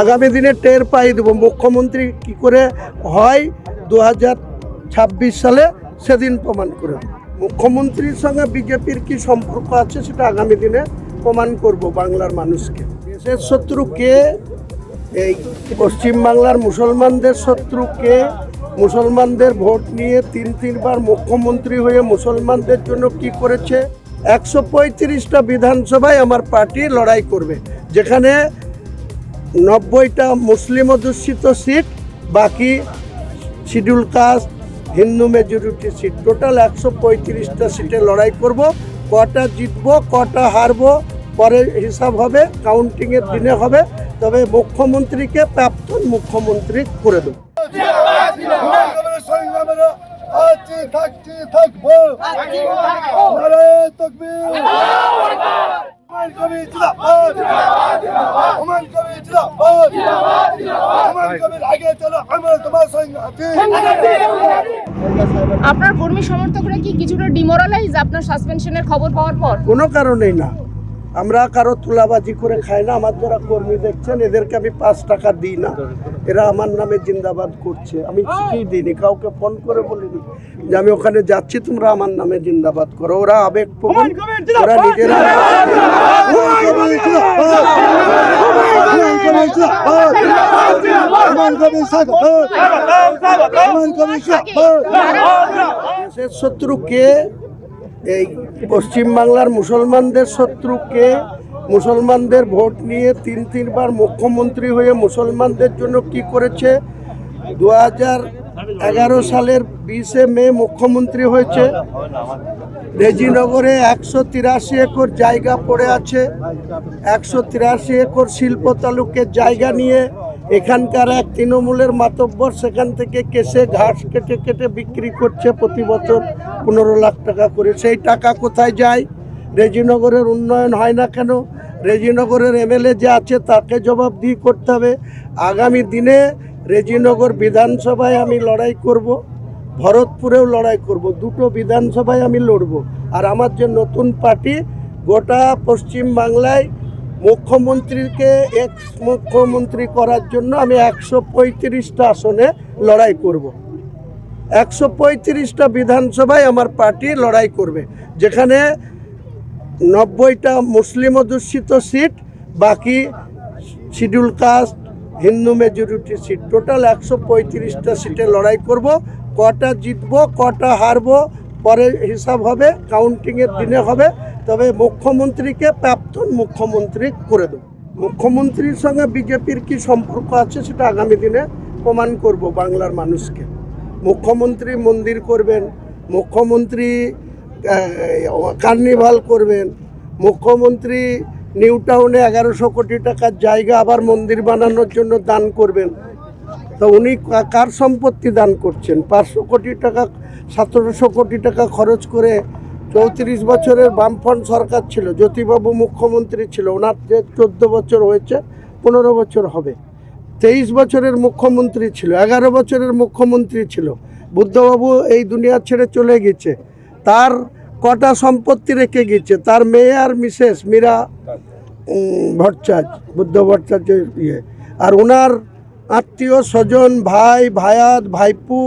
আগামী দিনে টের পাই দেবো। মুখ্যমন্ত্রী কি করে হয়? দু সালে সেদিন প্রমাণ করে মুখ্যমন্ত্রীর সঙ্গে বিজেপির কি সম্পর্ক আছে সেটা আগামী দিনে প্রমাণ করব বাংলার মানুষকে। দেশের শত্রু কে? এই পশ্চিমবাংলার মুসলমানদের শত্রু কে? মুসলমানদের ভোট নিয়ে তিন, তিনবার মুখ্যমন্ত্রী হয়ে মুসলমানদের জন্য কি করেছে? একশো পঁয়ত্রিশটা বিধানসভায় আমার পার্টি লড়াই করবে। যেখানে নব্বইটা মুসলিম অধ্যুষিত সিট বাকি schedule caste Hindu majority seat. Total একশো পঁয়ত্রিশটা সিটে লড়াই করব কটা জিতবো কটা হারবো পরে হিসাব হবে কাউন্টিংয়ের দিনে হবে তবে মুখ্যমন্ত্রীকে প্রাক্তন মুখ্যমন্ত্রী করে দেবো। তকবীর। আপনার কর্মী সমর্থকরা কি কিছুটা ডিমোরালাইজ আপনার সাসপেনশনের খবর পাওয়ার পর? কোনো কারণেই না। আমরা কারও তুলাবাজি করে খাই না আমার যারা কর্মী দেখছেন এদেরকে আমি পাঁচ টাকা দিই না এরা আমার নামে জিন্দাবাদ করছে আমি চিঠি দিইনি কাউকে ফোন করে বলিনি যে আমি ওখানে যাচ্ছি তোমরা আমার নামে জিন্দাবাদ করো ওরা আবেগ প্রবণ ওরা নিজেরা দেশের এই পশ্চিমবাংলার মুসলমানদের শত্রুকে মুসলমানদের ভোট নিয়ে তিন তিনবার মুখ্যমন্ত্রী হয়ে মুসলমানদের জন্য কি করেছে? দু এগারো সালের বিশে মে মুখ্যমন্ত্রী হয়েছে। রেজিনগরে একশো তিরাশি একর জায়গা পড়ে আছে। একশো তিরাশি একর শিল্প তালুকের জায়গা নিয়ে এখানকার এক তৃণমূলের মাতব্বর, সেখান থেকে কেসে ঘাস কেটে কেটে বিক্রি করছে প্রতি বছর পনেরো লাখ টাকা করে। সেই টাকা কোথায় যায়? রেজিনগরের উন্নয়ন হয় না কেন? রেজিনগরের এমএলএ যে আছে তাকে জবাবদিহি করতে হবে। আগামী দিনে রেজিনগর বিধানসভায় আমি লড়াই করব, ভরতপুরেও লড়াই করব, দুটো বিধানসভায় আমি লড়ব। আর আমার যে নতুন পার্টি, গোটা পশ্চিম বাংলায় মুখ্যমন্ত্রীকে এক্স মুখ্যমন্ত্রী করার জন্য আমি একশো পঁয়ত্রিশটা আসনে লড়াই করব। একশো পঁয়ত্রিশটা বিধানসভায় আমার পার্টি লড়াই করবে। যেখানে নব্বইটা মুসলিম অধ্যুষিত সিট, বাকি schedule caste, Hindu majority seat. Total একশো পঁয়ত্রিশটা সিটে লড়াই করব। কটা জিতবো, কটা হারবো পরে হিসাব হবে কাউন্টিংয়ের দিনে হবে, তবে মুখ্যমন্ত্রীকে প্রাক্তন মুখ্যমন্ত্রী করে দেবো। মুখ্যমন্ত্রীর সঙ্গে বিজেপির কি সম্পর্ক আছে সেটা আগামী দিনে প্রমাণ করব বাংলার মানুষকে। মুখ্যমন্ত্রী মন্দির করবেন, মুখ্যমন্ত্রী কার্নিভাল করবেন, মুখ্যমন্ত্রী নিউ টাউনে এগারোশো কোটি টাকার জায়গা আবার মন্দির বানানোর জন্য দান করবেন। তো উনি কার সম্পত্তি দান করছেন? পাঁচশো কোটি টাকা সতেরোশো কোটি টাকা খরচ করে চৌত্রিশ বছরের বামফ্রন্ট সরকার ছিল, জ্যোতিবাবু মুখ্যমন্ত্রী ছিল, ওনার যে চোদ্দ বছর হয়েছে, পনেরো বছর হবে। তেইশ বছরের মুখ্যমন্ত্রী ছিল, এগারো বছরের মুখ্যমন্ত্রী ছিল, বুদ্ধবাবু এই দুনিয়া ছেড়ে চলে গেছে, তার কটা সম্পত্তি রেখে গেছে, তার মেয়ে আর মিসেস মীরা ভট্টাচার্য, বুদ্ধ ভট্টাচার্য ইয়ে আর ওনার আত্মীয় স্বজন ভাই ভায়াত ভাইপু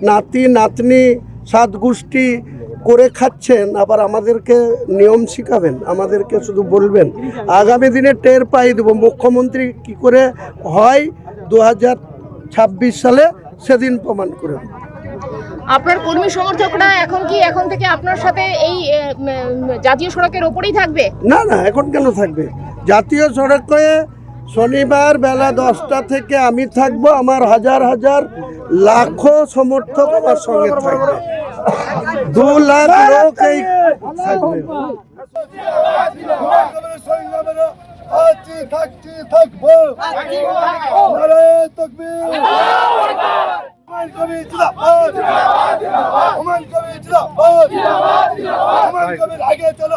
নাতি নাতনি সাত গোষ্ঠী করে খাচ্ছেন আবার আমাদেরকে নিয়ম শিখাবেন আমাদেরকে শুধু বলবেন। আগামী দিনে টের পাই দেবো মুখ্যমন্ত্রী কি করে হয় দু ছাব্বিশ সালে সেদিন প্রমাণ করে আপনার কর্মী সমর্থকরা এখন কি এখন থেকে আপনার সাথে এই জাতীয় সড়কের ওপরেই থাকবে? না না এখন কেন থাকবে? জাতীয় সড়কে শনিবার বেলা দশটা থেকে আমি থাকব আমার হাজার হাজার লাখো সমর্থক আমার সঙ্গে থাকবে দু লাখ লোক এই থাকছি থাকব চলো